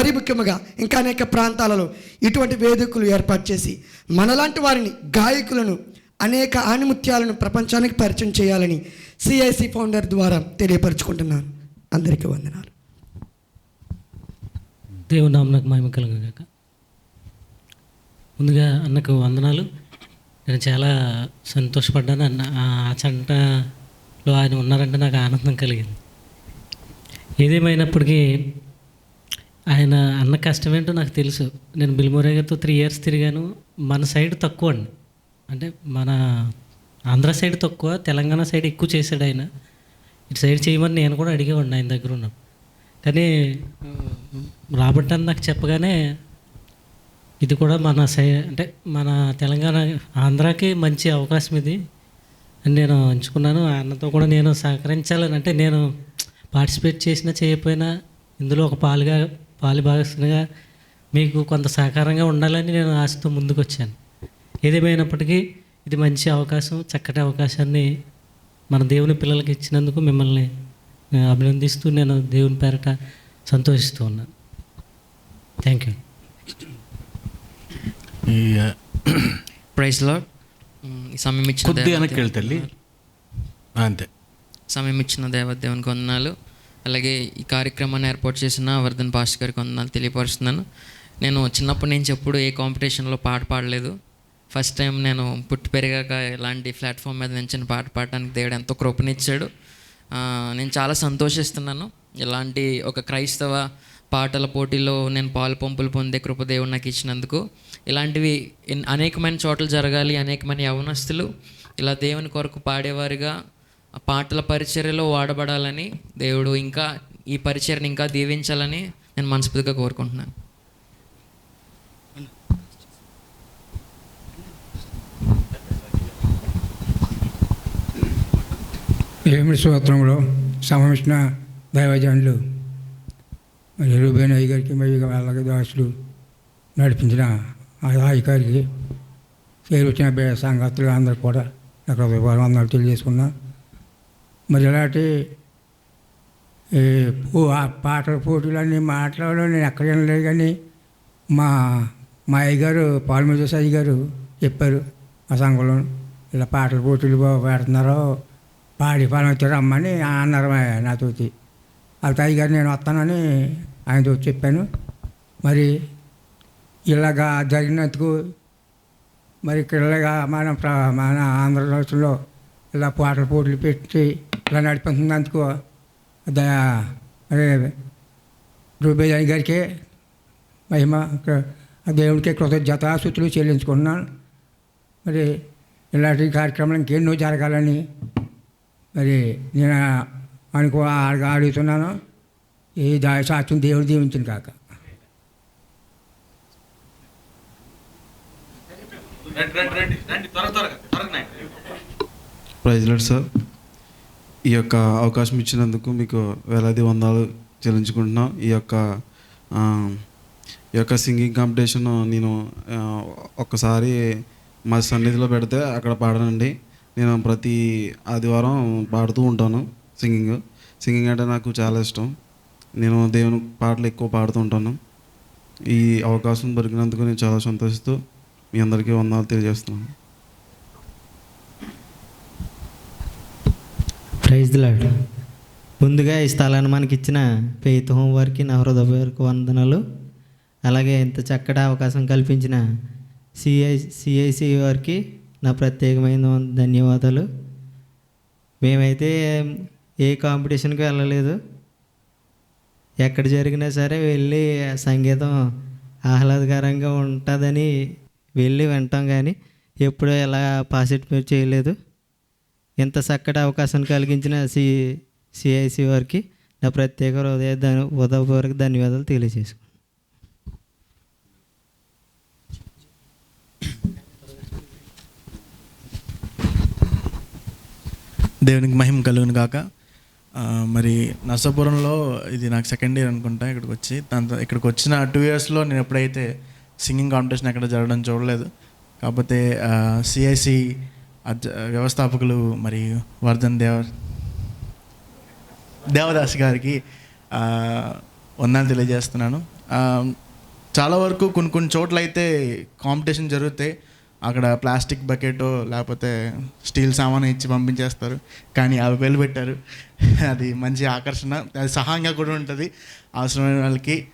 మరి ముఖ్యముగా ఇంకా అనేక ప్రాంతాలలో ఇటువంటి వేదికలు ఏర్పాటు చేసి మనలాంటి వారిని గాయకులను అనేక ఆణిముత్యాలను ప్రపంచానికి పరిచయం చేయాలని సిఐసి ఫౌండర్ ద్వారా తెలియపరచుకుంటున్నాను. అందరికీ వందనాలు. దేవుని మహిమ కలగక ముందుగా అన్నకు వందనాలు. నేను చాలా సంతోషపడ్డాను. అన్న ఆ చంటలో ఆయన ఉన్నారంటే నాకు ఆనందం కలిగింది. ఏదేమైనప్పటికీ ఆయన అన్న కష్టం ఏంటో నాకు తెలుసు. నేను బిల్మోరే గారితో త్రీ ఇయర్స్ తిరిగాను. మన సైడ్ తక్కువ అండి. అంటే మన ఆంధ్ర సైడ్ తక్కువ తెలంగాణ సైడ్ ఎక్కువ చేశాడు ఆయన. ఇటు సైడ్ చేయమని నేను కూడా అడిగేవాడిని ఆయన దగ్గర ఉన్నాను కానీ రాబర్ట్ అని నాకు చెప్పగానే ఇది కూడా మన సై అంటే మన తెలంగాణ ఆంధ్రాకి మంచి అవకాశం ఇది అని నేను ఎంచుకున్నాను. అన్నతో కూడా నేను సహకరించాలని అంటే నేను పార్టిసిపేట్ చేసినా చేయకపోయినా ఇందులో ఒక పాలుగా పాలు భాగస్వామిగా మీకు కొంత సహకారంగా ఉండాలని నేను ఆశతో ముందుకు వచ్చాను ఏదేమైనప్పటికీ ఇది మంచి అవకాశం చక్కటి అవకాశాన్ని మన దేవుని పిల్లలకి ఇచ్చినందుకు మిమ్మల్ని నేను అభినందిస్తూ నేను దేవుని పేరట సంతోషిస్తూ ఉన్నాను. థ్యాంక్ యూ ఈ ప్రైస్ లాడ్ ఈ సమయం ఇచ్చిన తల్లి. అంతే. సమయం ఇచ్చిన దేవదేవునికి వందనాలు. అలాగే ఈ కార్యక్రమాన్ని ఏర్పాటు చేసిన వర్ధన్ పాస్ట్ గారికి వందనాలు తెలియపరుస్తున్నాను. నేను చిన్నప్పటి నుంచి ఎప్పుడు ఏ కాంపిటీషన్లో పాట పాడలేదు. ఫస్ట్ టైం నేను పుట్టి పెరిగాక ఇలాంటి ప్లాట్ఫామ్ మీద నుంచి పాట పాడడానికి దేవుడు ఎంతో కృపనిచ్చాడు. నేను చాలా సంతోషిస్తున్నాను. ఇలాంటి ఒక క్రైస్తవ పాటల పోటీలో నేను పాలు పంపులు పొందే కృపదేవుడు నాకు ఇచ్చినందుకు. ఇలాంటివి అనేకమైన చోట్ల జరగాలి అనేకమైన యవనస్తులు ఇలా దేవుని కొరకు పాడేవారుగా పాటల పరిచర్యలో వాడబడాలని దేవుడు ఇంకా ఈ పరిచర్ని ఇంకా దీవించాలని నేను మనస్ఫూర్తిగా కోరుకుంటున్నాను. ఏమిడి స్తోత్రంలో సమవించిన దైవజనులు మరి రూబేన్ అయ్య గారికి మరి అలాగే దాసులు నడిపించిన ఆ అధికారికి పేరు వచ్చిన బే- సంగతులు అందరూ కూడా అక్కడ అందరూ తెలియజేసుకున్నాను మరి ఇలాంటి ఈ పాటల పోటీలన్నీ మాట్లాడడం నేను ఎక్కడ వినలేదు కానీ మా మా అయ్యగారు పాల్మూజ అయ్యగారు చెప్పారు ఆ సంఘంలో. ఇలా పాటల పోటీలు పెడుతున్నారు పాడి పాలన రమ్మని అన్నారు మా- నాతోటి. వాళ్ళ అయ్యగారు నేను వస్తానని ఆయనతో చెప్పాను. మరి ఇలాగా జరిగినందుకు మరి ఇక్కడ ఇలాగా మన మన ఆంధ్రప్రదేశ్లో ఇలా పాటల పోటీలు పెట్టి ఇలా నడిపిస్తున్నందుకు ద- రూపేజాని గారికి మహిమ దేవుడికి కృతజ్ఞతాశుతులు చెల్లించుకుంటున్నాను మరి ఇలాంటి కార్యక్రమాలు ఇంకెన్నో జరగాలని మరి నేను అనుకో అడగ అడుగుతున్నాను ఈ దా సాక్ష్యం దేవుడు దీవించిన కాక ప్రైజ్లెట్ సార్. ఈ యొక్క అవకాశం ఇచ్చినందుకు మీకు వేలాది వందలు చెల్లించుకుంటున్నాం. ఈ యొక్క ఈ యొక్క సింగింగ్ కాంపిటీషన్ నేను ఒక్కసారి మా సన్నిధిలో పెడితే అక్కడ పాడనండి. నేను ప్రతి ఆదివారం పాడుతూ ఉంటాను సింగింగ్. సింగింగ్ అంటే నాకు చాలా ఇష్టం. నేను దేవుని పాటలు ఎక్కువ పాడుతూ ఉంటాను. ఈ అవకాశం దొరికినందుకు నేను చాలా సంతోషిస్తూ మీ అందరికీ వందనాలు తెలియజేస్తున్నాను. ప్రైజ్ లాడ్ ముందుగా ఈ స్థలాన్ని మనకి ఇచ్చిన పెయిత్ హోమ్ వారికి నా హృదయపూర్వక వందనాలు. అలాగే ఇంత చక్కటి అవకాశం కల్పించిన సిఐ సిఐసి వారికి నా ప్రత్యేకమైన ధన్యవాదాలు. మేమైతే ఏ కాంపిటీషన్కి వెళ్ళలేదు. ఎక్కడ జరిగినా సరే వెళ్ళి సంగీతం ఆహ్లాదకరంగా ఉంటుందని వెళ్ళి వింటాం కానీ ఎప్పుడూ ఎలా పార్టిసిపేట్ చేయలేదు. ఇంత చక్కటి అవకాశం కలిగించిన సి సిఐసి వారికి నా ప్రత్యేక హృదయ దాని ఉదయపూర్వక ధన్యవాదాలు తెలియజేసుకున్నాను దేవునికి మహిమ కలుగును కాక మరి నర్సాపురంలో ఇది నాకు సెకండ్ ఇయర్ అనుకుంటా ఇక్కడికి వచ్చి. దాంతో ఇక్కడికి వచ్చిన టూ ఇయర్స్లో నేను ఎప్పుడైతే సింగింగ్ కాంపిటీషన్ ఎక్కడ జరగడం చూడలేదు. కాకపోతే సిఐసి వ్యవస్థాపకులు మరి వర్ధన్ దేవ దేవదాస్ గారికి ఆ, వందనాలు తెలియజేస్తున్నాను. చాలా వరకు కొన్ని కొన్ని చోట్ల అయితే కాంపిటీషన్ జరుగుతాయి అక్కడ ప్లాస్టిక్ బకెట్ లేకపోతే స్టీల్ సామాన్ ఇచ్చి పంపించేస్తారు. కానీ అవి వేలు పెట్టారు అది మంచి ఆకర్షణ. అది సహాయంగా కూడా ఉంటుంది. అవసరమైన వాళ్ళకి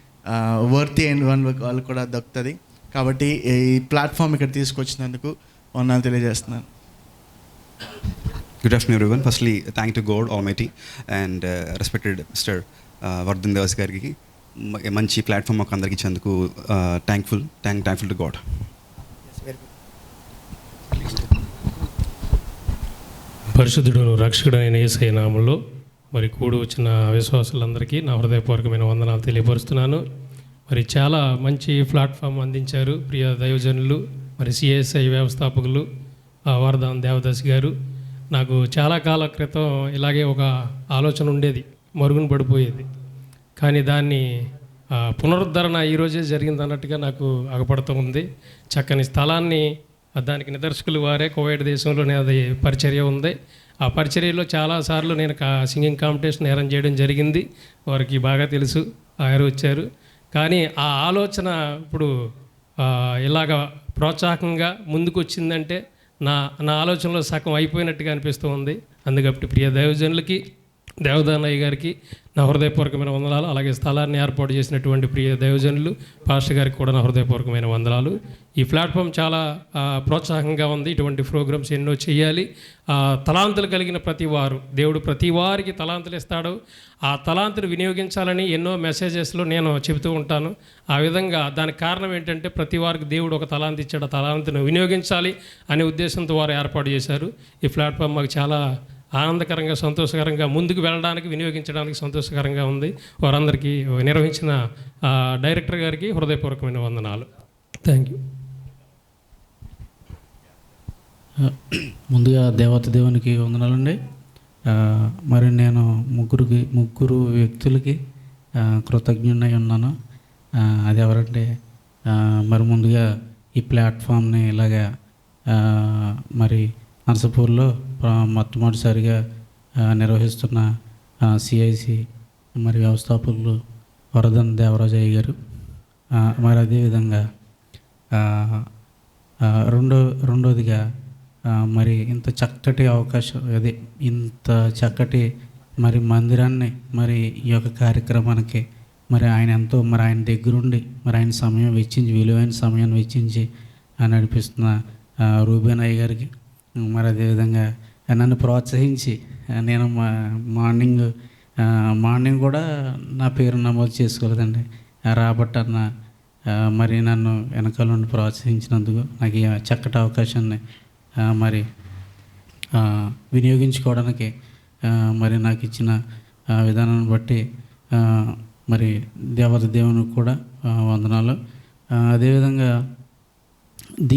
వర్తి అండ్ వన్ వాళ్ళకి కూడా దక్కుతుంది. కాబట్టి ఈ ప్లాట్ఫామ్ ఇక్కడ తీసుకొచ్చినందుకు వందనాలు తెలియజేస్తున్నాను. Good afternoon, everyone. Firstly, thank to God Almighty and uh, respected Mr. Uh, Vardhan దేవస్ గారికి మంచి ప్లాట్ఫామ్ మాకు అందరికి ఇచ్చేందుకు thankful thank thankful to God పరిశుద్ధుడు రక్షకుడైన యేసయ్య నామంలో మరి కూడి వచ్చిన విశ్వాసులందరికీ నా హృదయపూర్వకమైన వందనాలు తెలియపరుస్తున్నాను మరి చాలా మంచి ప్లాట్ఫామ్ అందించారు ప్రియ దైవజనులు మరి సిఎస్ఐ వ్యవస్థాపకులు ఆ, దేవదాస్ గారు. నాకు చాలా కాలం క్రితం ఇలాగే ఒక ఆలోచన ఉండేది మరుగున పడిపోయేది. కానీ దాన్ని పునరుద్ధరణ ఈరోజే జరిగింది అన్నట్టుగా నాకు అగపడుతూ ఉంది. చక్కని స్థలాన్ని దానికి నిదర్శకులు వారే కోవిడ్ దేశంలోనే అది పరిచర్య ఉంది. ఆ పరిచర్యలో చాలాసార్లు నేను కా- సింగింగ్ కాంపిటీషన్ అరేంజ్ చేయడం జరిగింది. వారికి బాగా తెలుసు ఆయన వచ్చారు. కానీ ఆ ఆలోచన ఇప్పుడు ఇలాగ ప్రోత్సాహకంగా ముందుకు వచ్చిందంటే నా నా ఆలోచనలో సగం అయిపోయినట్టుగా అనిపిస్తూ ఉంది. అందుకప్పుడు ప్రియ దైవజనులకి దేవదానయ్య గారికి నా హృదయపూర్వకమైన వందనాలు అలాగే స్థలాన్ని ఏర్పాటు చేసినటువంటి ప్రియ దైవజనులు పాస్టర్ గారికి కూడా నా హృదయపూర్వకమైన వందనాలు. ఈ ప్లాట్ఫామ్ చాలా ప్రోత్సాహంగా ఉంది. ఇటువంటి ప్రోగ్రామ్స్ ఎన్నో చేయాలి. ఆ, తలాంతులు కలిగిన ప్రతి వారు దేవుడు ప్రతి వారికి తలాంతులు ఇస్తాడు. ఆ తలాంతులు వినియోగించాలని ఎన్నో మెసేజెస్లో నేను చెబుతూ ఉంటాను. ఆ విధంగా దానికి కారణం ఏంటంటే ప్రతి వారికి దేవుడు ఒక తలాంతి ఇచ్చాడు. ఆ తలాంతును వినియోగించాలి అనే ఉద్దేశంతో వారు ఏర్పాటు చేశారు. ఈ ప్లాట్ఫామ్ మాకు చాలా ఆనందకరంగా సంతోషకరంగా ముందుకు వెళ్ళడానికి వినియోగించడానికి సంతోషకరంగా ఉంది. వారందరికీ నిర్వహించిన డైరెక్టర్ గారికి హృదయపూర్వకమైన వందనాలు. థ్యాంక్ యూ ముందుగా దేవత దేవునికి వందనాలండి. మరి నేను ముగ్గురికి ముగ్గురు వ్యక్తులకి కృతజ్ఞుడై ఉన్నాను. అది ఎవరంటే మరి ముందుగా ఈ ప్లాట్ఫామ్ని ఇలాగా మరి నర్సపూర్లో మొట్టమొదటిసారిగా నిర్వహిస్తున్న సిఐసి మరి వ్యవస్థాపకులు వరదన్ దేవరాజయ్య గారు. మరి అదేవిధంగా రెండో రెండోదిగా మరి ఇంత చక్కటి అవకాశం అదే ఇంత చక్కటి మరి మందిరాన్ని మరి ఈ యొక్క కార్యక్రమానికి మరి ఆయన ఎంతో మరి ఆయన దగ్గరుండి మరి ఆయన సమయం వెచ్చించి విలువైన సమయాన్ని వెచ్చించి నడిపిస్తున్న రూబేన్ అయ్య గారికి మరి అదేవిధంగా నన్ను ప్రోత్సహించి నేను మా మార్నింగ్ మార్నింగ్ కూడా నా పేరు నమోదు చేసుకోలేదండి. రాబట్ రాబర్ట్ అన్న మరి నన్ను వెనకాల నుండి ప్రోత్సహించినందుకు నాకు ఈ చక్కటి అవకాశాన్ని మరి వినియోగించుకోవడానికి మరి నాకు ఇచ్చిన విధానాన్ని బట్టి మరి దేవత దేవునికి కూడా వందనాలు. అదేవిధంగా దీ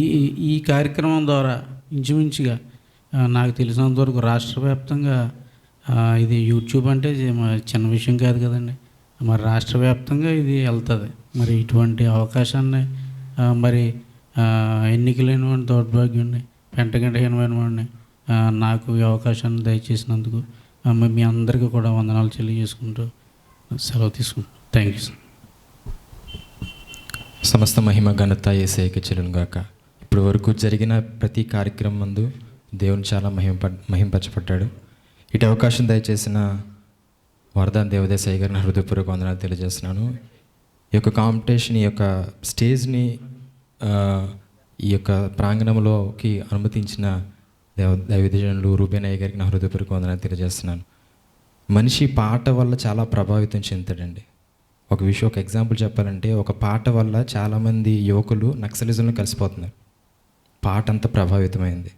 ఈ కార్యక్రమం ద్వారా ఇంచుమించుగా నాకు తెలిసినంతవరకు రాష్ట్ర వ్యాప్తంగా ఇది యూట్యూబ్ అంటే చిన్న విషయం కాదు కదండి. మరి రాష్ట్ర వ్యాప్తంగా ఇది వెళ్తుంది. మరి ఇటువంటి అవకాశాన్ని మరి ఆ, ఎన్నికలైనటువంటి దౌర్భాగ్యుడిని పెంటగంటహీనమైన వాడిని నాకు ఈ అవకాశాన్ని దయచేసినందుకు మీ అందరికీ కూడా వందనాలు తెలియజేసుకుంటూ సెలవు తీసుకుంటాను థ్యాంక్ యూ సార్. సమస్త మహిమ ఘనత ఏసైకి చెల్లును గాక. ఇప్పుడు వరకు జరిగిన ప్రతి కార్యక్రమం ముందు దేవుని చాలా మహింప మహింపరచబడ్డాడు. ఇటు అవకాశం దయచేసిన వరదాన్ దేవదేశాయి గారిని హృదయపూర్వక వందనాలు తెలియజేస్తున్నాను. ఈ యొక్క కాంపిటీషన్ ఈ యొక్క స్టేజ్ని ఈ యొక్క ప్రాంగణంలోకి అనుమతించిన దేవ దైవజనులు రూబేనయ్య గారికి నా హృదయపూర్వక వందనాలు తెలియజేస్తున్నాను. మనిషి పాట వల్ల చాలా ప్రభావితం చెందుతాడండి. ఒక విషయం ఒక ఎగ్జాంపుల్ చెప్పాలంటే ఒక పాట వల్ల చాలామంది యువకులు నక్సలిజంలో కలిసిపోతున్నారు. పాట అంత ప్రభావితమైంది.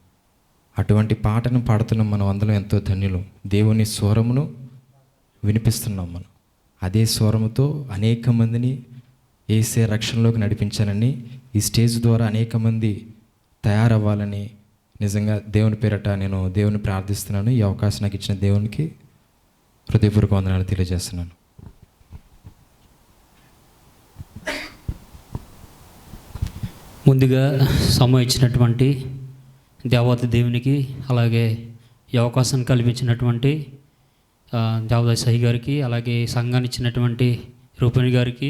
అటువంటి పాటను పాడుతున్న మనం అందరం ఎంతో ధన్యులు. దేవుని స్వరమును వినిపిస్తున్నాం మనం. అదే స్వరముతో అనేక మందిని ఏసే రక్షణలోకి నడిపించాలని ఈ స్టేజ్ ద్వారా అనేక మంది తయారవ్వాలని నిజంగా దేవుని పేరట నేను దేవుని ప్రార్థిస్తున్నాను. ఈ అవకాశం నాకు ఇచ్చిన దేవునికి హృదయపూర్వక వందనాలు తెలియజేస్తున్నాను. ముందుగా సమయం ఇచ్చినటువంటి దేవత దేవునికి అలాగే ఈ అవకాశం కల్పించినటువంటి దేవదాస్ సాయి గారికి అలాగే సంఘాన్ని ఇచ్చినటువంటి రూపిణి గారికి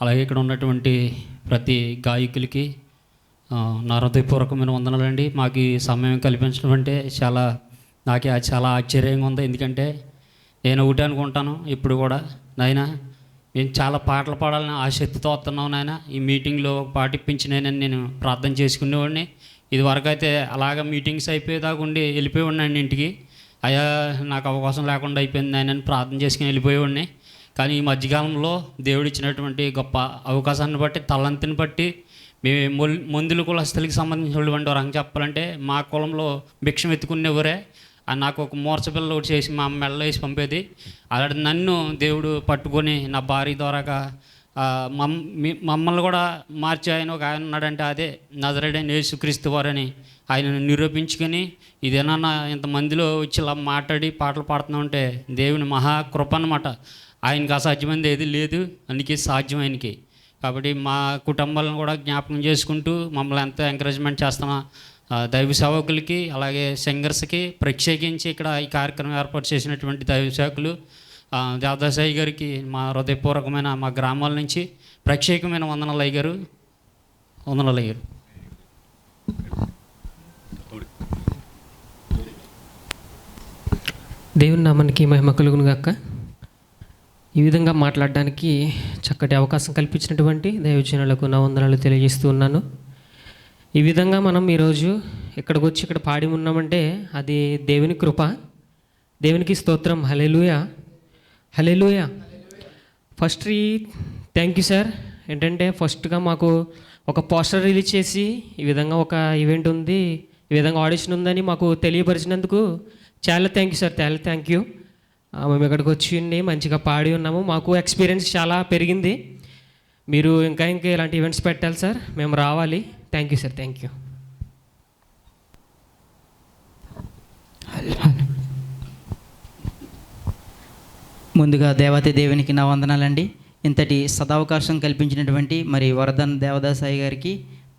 అలాగే ఇక్కడ ఉన్నటువంటి ప్రతి గాయకులకి నారదయపూర్వకమైన నా హృదయపూర్వకమైన వందనాలండి. మాకు ఈ సమయం కల్పించడం అంటే చాలా నాకే చాలా ఆశ్చర్యంగా ఉంది. ఎందుకంటే నేను ఒకటి అనుకుంటాను ఇప్పుడు కూడా. నాయనా నేను చాలా పాటలు పాడాలని ఆసక్తితో వస్తున్నాను నాయన. ఈ మీటింగ్లో ఒక పాట ఇప్పించినానని నేను ప్రార్థన చేసుకునేవాడిని. ఇదివరకు అయితే అలాగ మీటింగ్స్ అయిపోయేదాకా ఉండి వెళ్ళిపోయి ఉన్నాను ఇంటికి. అయ్యా నాకు అవకాశం లేకుండా అయిపోయింది ఆయన ప్రార్థన చేసుకుని వెళ్ళిపోయేవాడిని. కానీ ఈ మధ్యకాలంలో దేవుడు ఇచ్చినటువంటి గొప్ప అవకాశాన్ని బట్టి తలంతిని బట్టి మేము మొల్ మందుల కులస్తులకి సంబంధించినటువంటి వరకు చెప్పాలంటే మా కులంలో భిక్షం ఎత్తుకునేవరే. నాకు ఒక మూర్చపిల్ల ఒకటి చేసి మా మెడలో వేసి పంపేది. అలాంటి నన్ను దేవుడు పట్టుకొని నా భార్య ద్వారాగా మమ్ మీ- మమ్మల్ని కూడా మార్చి ఆయన ఒక ఆయన ఉన్నాడంటే అదే నజరడైన యేసుక్రీస్తు వారని ఆయనను నిరూపించుకొని ఇదేనా ఇంతమందిలో వచ్చి ఇలా మాట్లాడి పాటలు పాడుతూ ఉంటే దేవుని మహాకృప అనమాట అన్నమాట. ఆయనకి అసాధ్యమైనది ఏది లేదు అందుకే సాధ్యం ఆయనకి. కాబట్టి మా కుటుంబాలను కూడా జ్ఞాపకం చేసుకుంటూ మమ్మల్ని ఎంతో ఎంకరేజ్మెంట్ చేస్తున్నా. దైవ సేవకులకి అలాగే సింగర్స్కి ప్రత్యేకించి ఇక్కడ ఈ కార్యక్రమం ఏర్పాటు చేసినటువంటి దైవ సేవకులు దాదాసాయి గారికి మా హృదయపూర్వకమైన మా గ్రామాల నుంచి ప్రత్యేకమైన వందనాలు అయ్యారు వందనాలు అయ్యారు దేవుని నామానికి మహిమ కలుగును గాక. ఈ విధంగా మాట్లాడడానికి చక్కటి అవకాశం కల్పించినటువంటి దైవజనులకు నా వందనాలు తెలియజేస్తూ ఉన్నాను. ఈ విధంగా మనం ఈరోజు ఇక్కడికి వచ్చి ఇక్కడ పాడి ఉన్నామంటే అది దేవుని కృప దేవునికి స్తోత్రం. Hallelujah hallelujah first thank you sir. ఏంటంటే ఫస్ట్గా మాకు ఒక పోస్టర్ రిలీజ్ చేసి ఈ విధంగా ఒక ఈవెంట్ ఉంది ఈ విధంగా ఆడిషన్ ఉందని మాకు తెలియపరిచినందుకు చాలా థ్యాంక్ యూ సార్ చాలా థ్యాంక్ యూ. మేము ఇక్కడికి వచ్చి మంచిగా పాడి ఉన్నాము. మాకు ఎక్స్పీరియన్స్ చాలా పెరిగింది. మీరు ఇంకా ఇంకా ఇలాంటి ఈవెంట్స్ పెట్టాలి సార్. మేము రావాలి. Thank you sir thank you ముందుగా దేవత దేవునికి నా వందనాలండి. ఇంతటి సదావకాశం కల్పించినటువంటి మరి వరదన్ దేవదాసాయి గారికి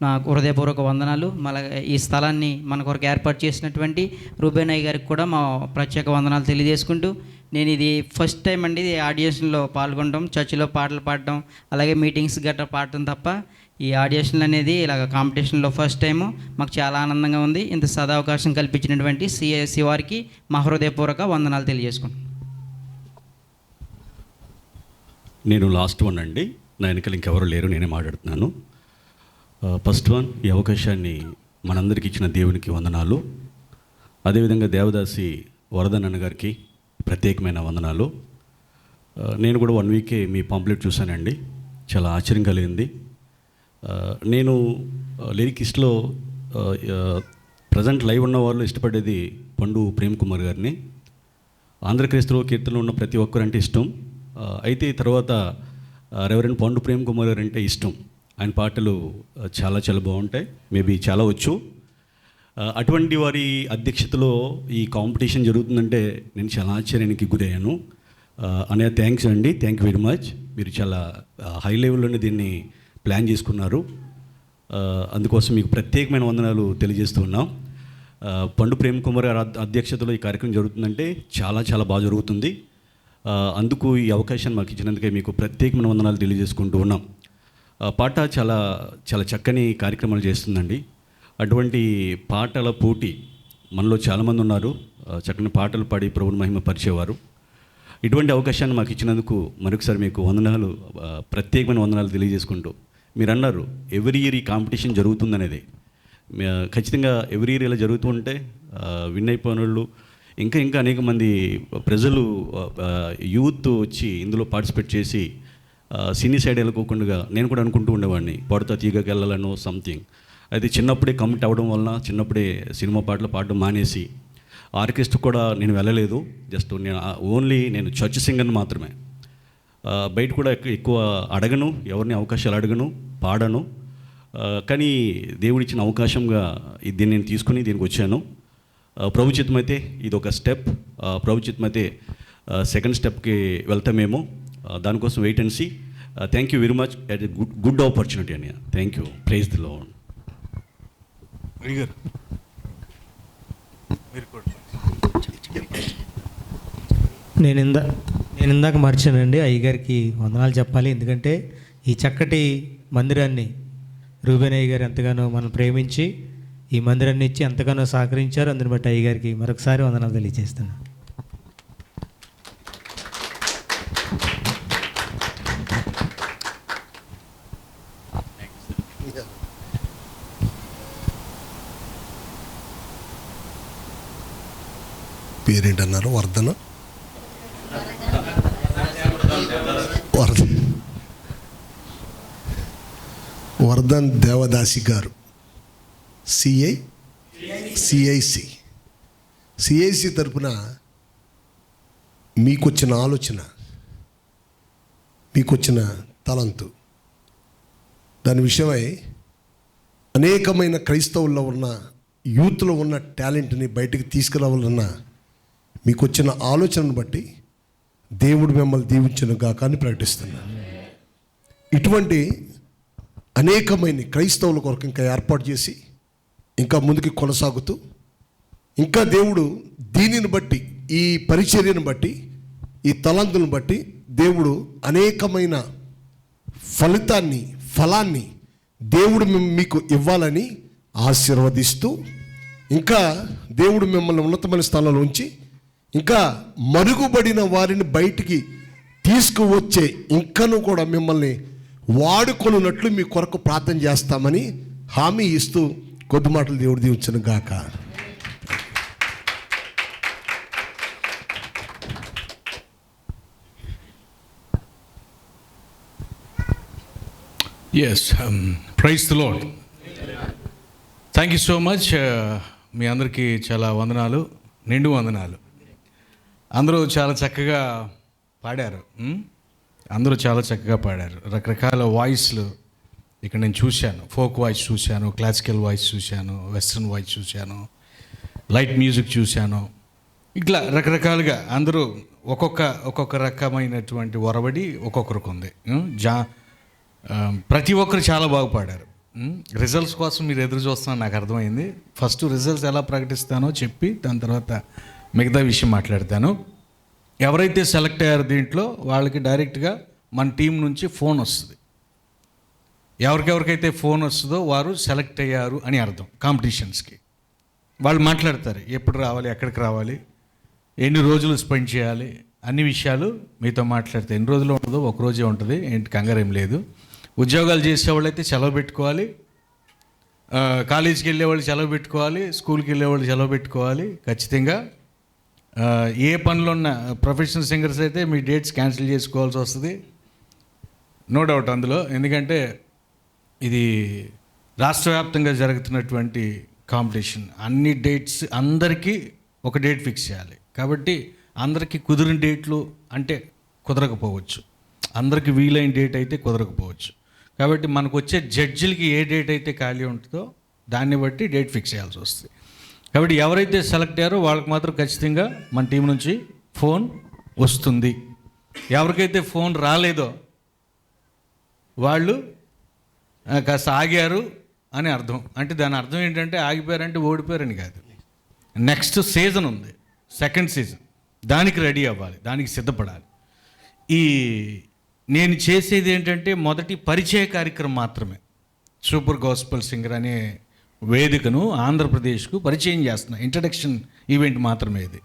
నా హృదయపూర్వక వందనాలు. మళ్ళా ఈ స్థలాన్ని మన కొరకు ఏర్పాటు చేసినటువంటి రూబేనాయ్ గారికి కూడా మా ప్రత్యేక వందనాలు తెలియజేసుకుంటూ నేను ఇది ఫస్ట్ టైం అండి ఆడియన్స్లో ఆడియేషన్లో పాల్గొనడం చర్చిలో పాటలు పాడటం అలాగే మీటింగ్స్ గట్రా పాడటం తప్ప ఈ ఆడియేషన్ అనేది ఇలాగ కాంపిటీషన్లో ఫస్ట్ టైము మాకు చాలా ఆనందంగా ఉంది. ఇంత సదావకాశం కల్పించినటువంటి సిఎస్సి వారికి మా హృదయపూర్వక వందనాలు తెలియజేసుకోండి నేను లాస్ట్ వన్ అండి. నా వెనకలు ఇంకెవరు లేరు నేనే మాట్లాడుతున్నాను. ఫస్ట్ వన్ ఈ అవకాశాన్ని మనందరికి ఇచ్చిన దేవునికి వందనాలు. అదేవిధంగా దేవదాసి వరదనన్న గారికి ప్రత్యేకమైన వందనాలు. నేను కూడా వన్ వీకే మీ పాంప్లెట్ చూశానండి. చాలా ఆశ్చర్యం కలిగింది నేను లిరికిస్ట్లో ప్రజెంట్ లైవ్ ఉన్న వాళ్ళు ఇష్టపడేది పండు ప్రేమ్ కుమార్ గారిని. ఆంధ్రక్రైస్తవ కీర్తనలో ఉన్న ప్రతి ఒక్కరంటే ఇష్టం. అయితే తర్వాత రెవరెండ్ పండు ప్రేమ్ కుమార్ గారు అంటే ఇష్టం. ఆయన పాటలు చాలా చాలా బాగుంటాయి. మేబీ చాలా వచ్చు. అటువంటి వారి అధ్యక్షతలో ఈ కాంపిటీషన్ జరుగుతుందంటే నేను చాలా ఆశ్చర్యానికి గురయ్యాను. అనే థ్యాంక్స్ అండి. Thank you very much. మీరు చాలా హై లెవెల్లోనే దీన్ని ప్లాన్ చేసుకున్నారు. అందుకోసం మీకు ప్రత్యేకమైన వందనాలు తెలియజేస్తున్నాం ఉన్నాం. పండు ప్రేమ్ కుమార్ గారి అధ్యక్షతలో ఈ కార్యక్రమం జరుగుతుందంటే చాలా చాలా బాగా జరుగుతుంది. అందుకు ఈ అవకాశాన్ని మాకు ఇచ్చినందుకే మీకు ప్రత్యేకమైన వందనాలు తెలియజేసుకుంటూ ఉన్నాం. పాట చాలా చాలా చక్కని కార్యక్రమాలు చేస్తుందండి. అటువంటి పాటల పోటీ మనలో చాలామంది ఉన్నారు. చక్కని పాటలు పాడి ప్రభుని మహిమ పరిచేవారు. ఇటువంటి అవకాశాన్ని మాకు ఇచ్చినందుకు మరొకసారి మీకు వందనాలు ప్రత్యేకమైన వందనాలు తెలియజేసుకుంటూ మీరు అన్నారు ఎవ్రీ ఇయర్ ఈ కాంపిటీషన్ జరుగుతుందనేది. ఖచ్చితంగా ఎవ్రీ ఇయర్ ఇలా జరుగుతూ ఉంటే విన్ అయిపోయిన వాళ్ళు ఇంకా ఇంకా అనేక మంది ప్రజలు యూత్ వచ్చి ఇందులో పార్టిసిపేట్ చేసి సినీ సైడ్ వెళ్ళకోకుండా నేను కూడా అనుకుంటూ ఉండేవాడిని. పడుతా తీగకి వెళ్ళాలను సంథింగ్ అయితే చిన్నప్పుడే కమిట్ అవ్వడం వలన చిన్నప్పుడే సినిమా పాటలు పాడడం మానేసి ఆర్కెస్ట్రా కూడా నేను వెళ్ళలేదు. జస్ట్ నేను ఓన్లీ నేను చర్చ్ సింగర్ని మాత్రమే. బయట కూడా ఎక్కు- ఎక్కువ అడగను ఎవరిని అవకాశాలు అడగను పాడను. కానీ దేవుడిచ్చిన అవకాశంగా ఇది దీన్ని నేను తీసుకుని దీనికి వచ్చాను. ఆ, ప్రభు చిత్తం అయితే ఇది ఒక స్టెప్. ఆ, ప్రభు చిత్తం అయితే సెకండ్ స్టెప్కి వెళ్తామేమో దానికోసం wait and see. Thank you very much. At good good opportunity అని thank you praise the Lord నేను ఇందా నేను ఇందాక మర్చానండి అయ్యగారికి వందనాలు చెప్పాలి. ఎందుకంటే ఈ చక్కటి మందిరాన్ని రూబేనయ్య గారు ఎంతగానో మనం ప్రేమించి ఈ మందిరాన్ని ఇచ్చి ఎంతగానో సహకరించారు. అందుని బట్టి అయ్య గారికి మరొకసారి వందనాలు తెలియజేస్తున్నాను. పేరేంటన్నారు? వర్ధన? వర్ధన్ దేవదాసి గారు. సిఐ? సిఐసి. సిఐసి తరఫున మీకొచ్చిన ఆలోచన మీకొచ్చిన తలంతు. దాని విషయమై అనేకమైన క్రైస్తవుల్లో ఉన్న యూత్లో ఉన్న టాలెంట్ని బయటకు తీసుకురావాలన్న మీకు వచ్చిన ఆలోచనను బట్టి దేవుడు మిమ్మల్ని దీవించను గాక అని ప్రకటిస్తున్నాను. ఇటువంటి అనేకమైన క్రైస్తవుల కొరకు ఇంకా ఏర్పాటు చేసి ఇంకా ముందుకు కొనసాగుతూ ఇంకా దేవుడు దీనిని బట్టి ఈ పరిచర్యను బట్టి ఈ తలంతులను బట్టి దేవుడు అనేకమైన ఫలితాన్ని ఫలాన్ని దేవుడు మీకు ఇవ్వాలని ఆశీర్వదిస్తూ ఇంకా దేవుడు మిమ్మల్ని ఉన్నతమైన స్థానంలో ఉంచి ఇంకా మరుగుబడిన వారిని బయటికి తీసుకువచ్చే ఇంకను కూడా మిమ్మల్ని వాడుకొనున్నట్లు మీ కొరకు ప్రార్థన చేస్తామని హామీ ఇస్తూ కొద్ది మాటలు దేవుడు దీవించను గాక. Yes praise the Lord thank you so much మీ అందరికీ చాలా వందనాలు నిండు వందనాలు. అందరూ చాలా చక్కగా పాడారు అందరూ చాలా చక్కగా పాడారు. రకరకాల వాయిస్లు ఇక్కడ నేను చూశాను. ఫోక్ వాయిస్ చూశాను క్లాసికల్ వాయిస్ చూశాను వెస్ట్రన్ వాయిస్ చూశాను లైట్ మ్యూజిక్ చూశాను. ఇట్లా రకరకాలుగా అందరూ ఒక్కొక్క ఒక్కొక్క రకమైనటువంటి ఒరబడి ఒక్కొక్కరికి ఉంది. జా ప్రతి ఒక్కరు చాలా బాగా పాడారు. రిజల్ట్స్ కోసం మీరు ఎదురు చూస్తున్నారు నాకు అర్థమైంది. ఫస్ట్ రిజల్ట్స్ ఎలా ప్రకటిస్తానో చెప్పి దాని తర్వాత మిగతా విషయం మాట్లాడతాను. ఎవరైతే సెలెక్ట్ అయ్యారో దీంట్లో వాళ్ళకి డైరెక్ట్గా మన టీం నుంచి ఫోన్ వస్తుంది. ఎవరికెవరికైతే ఫోన్ వస్తుందో వారు సెలెక్ట్ అయ్యారు అని అర్థం కాంపిటీషన్స్కి. వాళ్ళు మాట్లాడతారు ఎప్పుడు రావాలి ఎక్కడికి రావాలి ఎన్ని రోజులు స్పెండ్ చేయాలి అన్ని విషయాలు మీతో మాట్లాడితే ఎన్ని రోజులు ఉండదో ఒక రోజే ఉంటుంది ఏంటి కంగారేం లేదు. ఉద్యోగాలు చేసేవాళ్ళు అయితే సెలవు పెట్టుకోవాలి కాలేజీకి కాలేజీకి వెళ్ళేవాళ్ళు సెలవు పెట్టుకోవాలి స్కూల్కి వెళ్ళేవాళ్ళు సెలవు పెట్టుకోవాలి ఖచ్చితంగా ఏ పనిలో ఉన్న ప్రొఫెషనల్ సింగర్స్ అయితే మీ డేట్స్ క్యాన్సిల్ చేసుకోవాల్సి వస్తుంది. నో డౌట్ అందులో. ఎందుకంటే ఇది రాష్ట్ర వ్యాప్తంగా జరుగుతున్నటువంటి కాంపిటీషన్ అన్ని డేట్స్ అందరికీ ఒక డేట్ ఫిక్స్ చేయాలి. కాబట్టి అందరికీ కుదిరిన డేట్లు అంటే కుదరకపోవచ్చు. అందరికీ వీలైన డేట్ అయితే కుదరకపోవచ్చు. కాబట్టి మనకు వచ్చే జడ్జిలకి ఏ డేట్ అయితే ఖాళీ ఉంటుందో దాన్ని బట్టి డేట్ ఫిక్స్ చేయాల్సి వస్తుంది. కాబట్టి ఎవరైతే సెలెక్ట్ అయ్యారో వాళ్ళకి మాత్రం ఖచ్చితంగా మన టీం నుంచి ఫోన్ వస్తుంది. ఎవరికైతే ఫోన్ రాలేదో వాళ్ళు కాస్త ఆగారు అని అర్థం. అంటే దాని అర్థం ఏంటంటే ఆగిపోయారంటే ఓడిపోయారని కాదు. నెక్స్ట్ సీజన్ ఉంది. Second season. దానికి రెడీ అవ్వాలి. దానికి సిద్ధపడాలి. ఈ నేను చేసేది ఏంటంటే మొదటి పరిచయ కార్యక్రమం మాత్రమే. సూపర్ గాస్పల్ సింగర్ అనే వేదికను ఆంధ్రప్రదేశ్కు పరిచయం చేస్తున్నా. ఇంట్రడక్షన్ ఈవెంట్ మాత్రమే ఇది.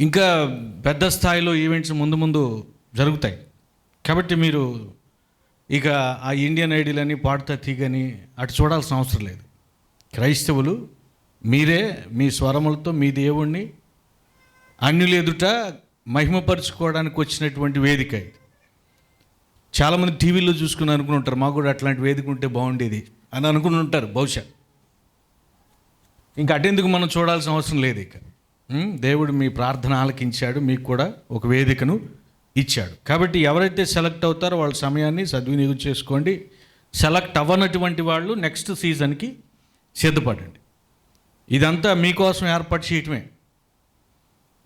ఇంకా పెద్ద స్థాయిలో ఈవెంట్స్ ముందు ముందు జరుగుతాయి. కాబట్టి మీరు ఇక ఆ ఇండియన్ ఐడియల్ అని పాడుతా తీగని అటు చూడాల్సిన అవసరం లేదు. క్రైస్తవులు మీరే మీ స్వరములతో మీ దేవుణ్ణి అన్యుల ఎదుట మహిమపరుచుకోవడానికి వచ్చినటువంటి వేదిక ఇది. చాలామంది టీవీలో చూసుకుని అనుకుని ఉంటారు మాకు కూడా అట్లాంటి వేదిక ఉంటే బాగుండేది. అని అనుకుని ఉంటారు బహుశా. ఇంకా అటెందుకు మనం చూడాల్సిన అవసరం లేదు ఇక. దేవుడు మీ ప్రార్థన ఆలకించాడు మీకు కూడా ఒక వేదికను ఇచ్చాడు. కాబట్టి ఎవరైతే సెలెక్ట్ అవుతారో వాళ్ళ సమయాన్ని సద్వినియోగం చేసుకోండి. సెలెక్ట్ అవ్వనటువంటి వాళ్ళు నెక్స్ట్ సీజన్కి సిద్ధపడండి. ఇదంతా మీకోసం ఏర్పాటు చేయటమే.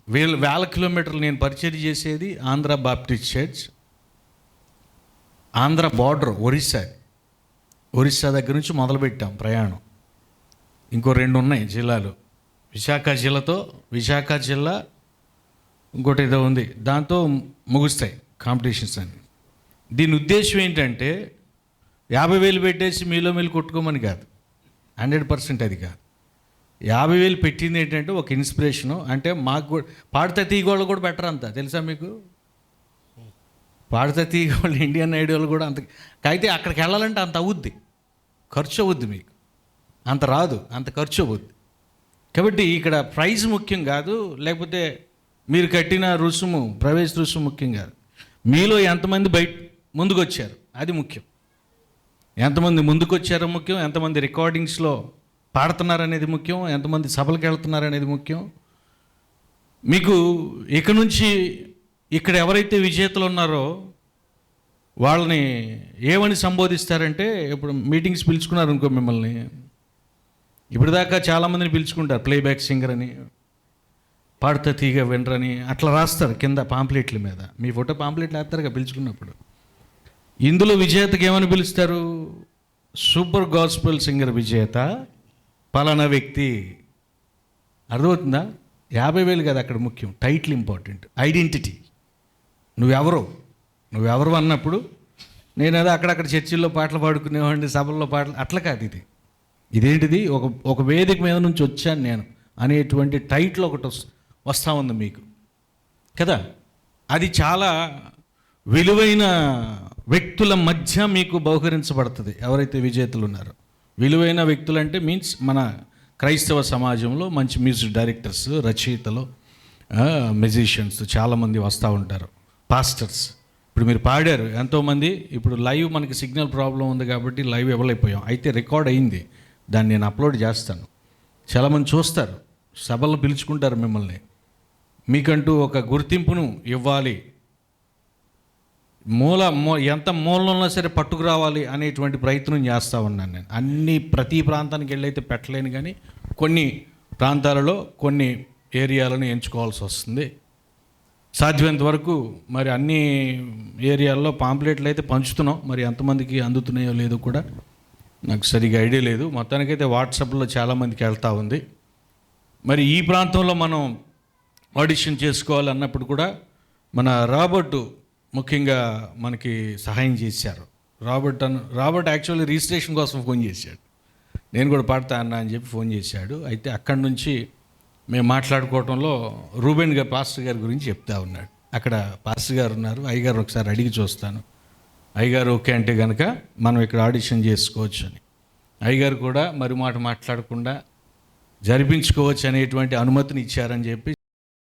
వేల వేల కిలోమీటర్లు నేను పరిచయం చేసేది Andhra Baptist church Andhra border Orissa. Orissa దగ్గర నుంచి మొదలుపెట్టాం ప్రయాణం. ఇంకో రెండు ఉన్నాయి జిల్లాలు. విశాఖ జిల్లాతో విశాఖ జిల్లా ఇంకోటి ఏదో ఉంది. దాంతో ముగుస్తాయి కాంపిటీషన్స్ అన్ని. దీని ఉద్దేశం ఏంటంటే యాభై వేలు పెట్టేసి మీలో మీలు కొట్టుకోమని కాదు. హండ్రెడ్ పర్సెంట్ అది కాదు. యాభై వేలు పెట్టింది ఏంటంటే ఒక ఇన్స్పిరేషను. అంటే మాకు కూడా పాడితే తీగోళ్ళు కూడా బెటర్ అంత. తెలుసా మీకు? పాడితే తీగోళ్ళు ఇండియన్ ఐడియాలు కూడా అంత అయితే అక్కడికి వెళ్ళాలంటే అంత అవుద్ది. ఖర్చు అవ్వద్దు మీకు. అంత రాదు అంత ఖర్చు అవ్వద్దు కాబట్టి ఇక్కడ ప్రైజ్ ముఖ్యం కాదు లేకపోతే మీరు కట్టిన రుసుము ప్రవేశ రుసుము ముఖ్యం కాదు. మీలో ఎంతమంది బయట ముందుకొచ్చారు? అది ముఖ్యం. ఎంతమంది ముందుకొచ్చారో ముఖ్యం ఎంతమంది రికార్డింగ్స్లో పాడుతున్నారనేది ముఖ్యం ఎంతమంది సభలకు వెళ్తున్నారనేది ముఖ్యం. మీకు ఇక నుంచి ఇక్కడ ఎవరైతే విజేతలు ఉన్నారో వాళ్ళని ఏమని సంబోధిస్తారంటే ఇప్పుడు మీటింగ్స్ పిలుచుకున్నారు అనుకో మిమ్మల్ని. ఇప్పటిదాకా చాలామందిని పిలుచుకుంటారు ప్లేబ్యాక్ సింగర్ అని పాడుతా తీగ వినరని అట్లా రాస్తారు కింద పాంప్లెట్ల మీద. మీ ఫోటో పాంప్లెట్లు వేస్తారుగా పిలుచుకున్నప్పుడు. ఇందులో విజేతకి ఏమని పిలుస్తారు? సూపర్ గాస్పల్ సింగర్ విజేత పలానా వ్యక్తి. అర్థమవుతుందా? యాభై వేలు కదా అక్కడ ముఖ్యం టైటిల్ ఇంపార్టెంట్ ఐడెంటిటీ. నువ్వెవరో? నువ్వెవరు అన్నప్పుడు నేను ఏదో అక్కడక్కడ చర్చిల్లో పాటలు పాడుకునేవాడిని సభల్లో పాటలు అట్లా కాదు ఇది. ఇదేంటిది? ఒక ఒక వేదిక మీద నుంచి వచ్చాను నేను. అనేటువంటి టైటిల్ ఒకటి వస్తూ వస్తా ఉంది మీకు. కదా? అది చాలా విలువైన వ్యక్తుల మధ్య మీకు బహుకరించబడుతుంది. ఎవరైతే విజేతలు ఉన్నారో. విలువైన వ్యక్తులు అంటే మీన్స్ మన క్రైస్తవ సమాజంలో మంచి మ్యూజిక్ డైరెక్టర్స్ రచయితలు మ్యూజిషియన్స్ చాలామంది వస్తూ ఉంటారు. పాస్టర్స్ ఇప్పుడు మీరు పాడారు ఎంతోమంది ఇప్పుడు లైవ్ మనకి సిగ్నల్ ప్రాబ్లం ఉంది కాబట్టి లైవ్ ఇవ్వలేకపోయాం. అయితే రికార్డ్ అయింది దాన్ని నేను అప్లోడ్ చేస్తాను. చాలామంది చూస్తారు సభలు పిలుచుకుంటారు మిమ్మల్ని. మీకంటూ ఒక గుర్తింపును ఇవ్వాలి. మూల మూ ఎంత మూలంలో ఉన్నా సరే పట్టుకురావాలి అనేటువంటి ప్రయత్నం చేస్తూ ఉన్నాను నేను. అన్ని ప్రతి ప్రాంతానికి వెళ్ళైతే పెట్టలేను కానీ కొన్ని ప్రాంతాలలో కొన్ని ఏరియాలను ఎంచుకోవాల్సి వస్తుంది. సాధ్యమైనంత వరకు మరి అన్ని ఏరియాల్లో పాంప్లెట్లు అయితే పంచుతున్నాం. మరి ఎంతమందికి అందుతున్నాయో లేదో కూడా నాకు సరిగా ఐడియా లేదు. మొత్తానికైతే వాట్సాప్లో చాలామందికి వెళ్తూ ఉంది. మరి ఈ ప్రాంతంలో మనం ఆడిషన్ చేసుకోవాలన్నప్పుడు కూడా మన రాబర్ట్ ముఖ్యంగా మనకి సహాయం చేశారు. రాబర్ట్ అన్న రాబర్ట్ యాక్చువల్లీ రిజిస్ట్రేషన్ కోసం ఫోన్ చేశాడు. నేను కూడా పాడతా అన్నా అని చెప్పి ఫోన్ చేశాడు. అయితే అక్కడి నుంచి మేము మాట్లాడుకోవటంలో రూబెన్ గారు పాస్టర్ గారి గురించి చెప్తా ఉన్నాడు. అక్కడ పాస్టర్ గారు ఉన్నారు. అయ్యగారు ఒకసారి అడిగి చూస్తాను. అయ్యగారు ఓకే అంటే కనుక మనం ఇక్కడ ఆడిషన్ చేసుకోవచ్చు అని. అయ్యగారు కూడా మరి మాట మాట్లాడకుండా జరిపించుకోవచ్చు అనేటువంటి అనుమతిని ఇచ్చారని చెప్పి